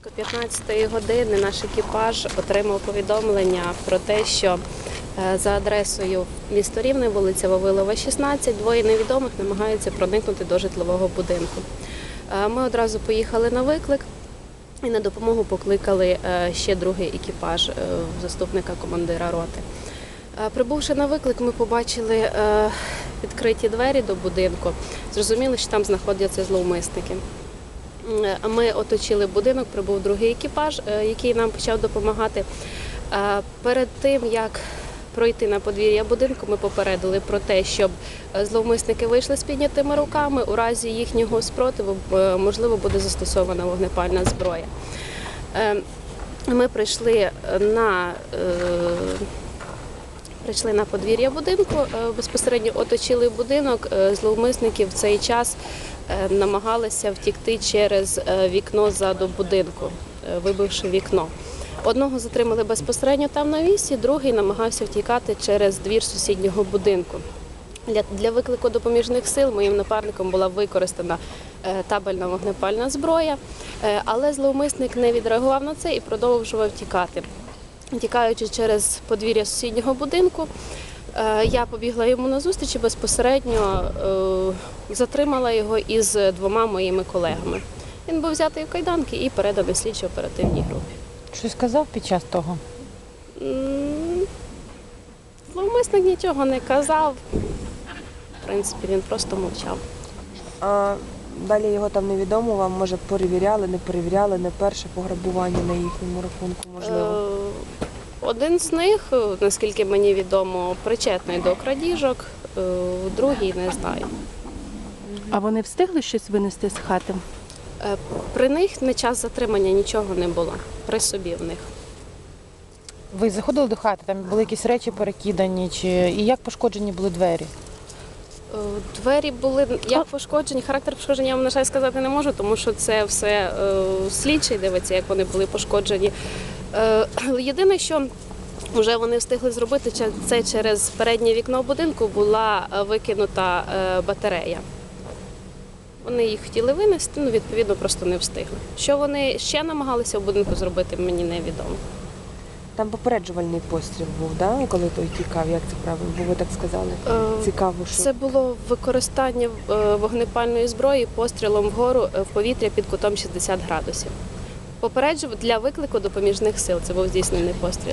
Близько 15-ї години наш екіпаж отримав повідомлення про те, що е, за адресою місто Рівне, вулиця Вавилова, 16, двоє невідомих намагаються проникнути до житлового будинку. Е, Ми одразу поїхали на виклик і на допомогу покликали е, ще другий екіпаж заступника командира роти. Прибувши на виклик, ми побачили відкриті двері до будинку. Зрозуміли, що там знаходяться зловмисники. Е, Ми оточили будинок, прибув другий екіпаж, е, який нам почав допомагати. Е, Перед тим як пройти на подвір'я будинку, ми попередили про те, щоб зловмисники вийшли з піднятими руками. У разі їхнього спротиву можливо буде застосована вогнепальна зброя. Ми прийшли на Прийшли на подвір'я будинку, безпосередньо оточили будинок. Зловмисники в цей час намагалися втікти через е, вікно ззаду будинку, е, вибивши вікно. Одного затримали безпосередньо там на місці, другий намагався втікати через двір сусіднього будинку. Для, виклику допоміжних сил моїм напарником була використана е, табельна вогнепальна зброя, е, але зловмисник не відреагував на це і продовжував тікати. Тікаючи через подвір'я сусіднього будинку, е, я побігла йому на зустріч і безпосередньо е, затримала його із двома моїми колегами. Він був взятий в кайданки і переданий слідчо оперативній групі. Щось сказав під час того? Зловмисник нічого не казав. В принципі, він просто мовчав. А далі його там невідомо вам, може, перевіряли, не перевіряли, не перше пограбування на їхньому рахунку, можливо. Е, Один з них, е, наскільки мені відомо, причетний до крадіжок, е, другий не знаю. А вони встигли щось винести з хати? Е, При них на час затримання нічого не було. При собі в них. Ви заходили до хати, там були якісь речі перекидані, чи і як пошкоджені були двері? Е, Двері були як пошкоджені. Характер пошкодження я вам на жаль сказати не можу, тому що це все е, слідчий дивиться, як вони були пошкоджені. Єдине, що вже вони встигли зробити, це через переднє вікно будинку була викинута батарея. Вони їх хотіли винести, ну відповідно просто не встигли. Що вони ще намагалися в будинку зробити, мені невідомо. Там попереджувальний постріл був, да? коли той тікав, як це правильно? Бо ви так сказали. Е, Цікаво, що Це було використання е, вогнепальної зброї пострілом вгору е, в повітря під кутом 60 градусів. Попереджив для виклику допоміжних сил. Це був здійснений постріл.